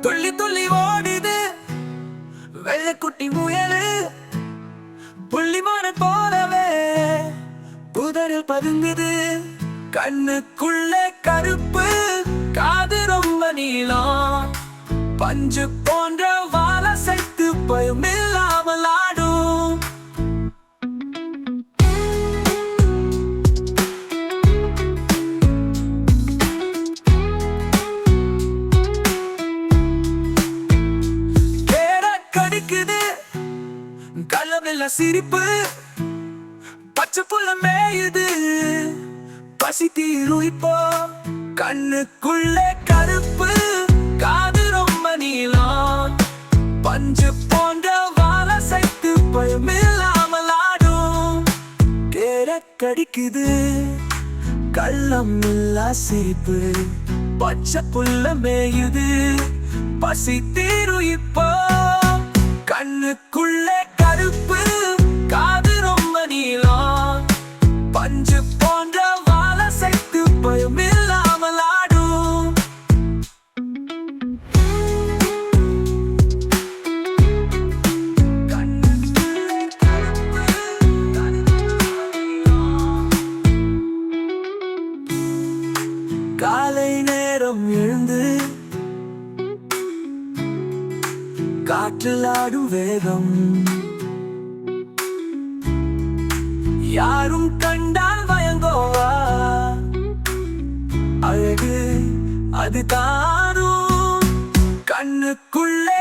துள்ளி துள்ளி ஓடுது. வெள்ளக்குட்டி முயலு. புள்ளிமான போலவே. புதரில் பதுங்குது. கண்ணுக்குள்ள கருப்பு. காது ரொம்ப நீளம். பஞ்சு போன்ற வாழ சைத்து பயமில் கள்ளமில்ல சிரிப்பு பச்சை புள்ள மேயுது. பசி தீருப்போ கண்ணுக்குள்ள கண்ணுக்குள்ளே கருப்பு காது ரொம்ப நீளம். பஞ்சு போன்ற வாழ சைத்து பயம் இல்லாமல் ஆடும். கடிக்குது கள்ளம் இல்லா சிரிப்பு. பச்சை புல்ல மேயுது. பசி தீரும் இப்போ கண்ணுக்குள்ளே பஞ்சு போன்ற வாழ பயம் இல்லாமல் ஆடும். காலை நேரம் எழுந்து காற்றில் ஆடும் வேகம். யாரும் கண்டால் பயங்கோவா அழகு அது தானும். கண்ணுக்குள்ளே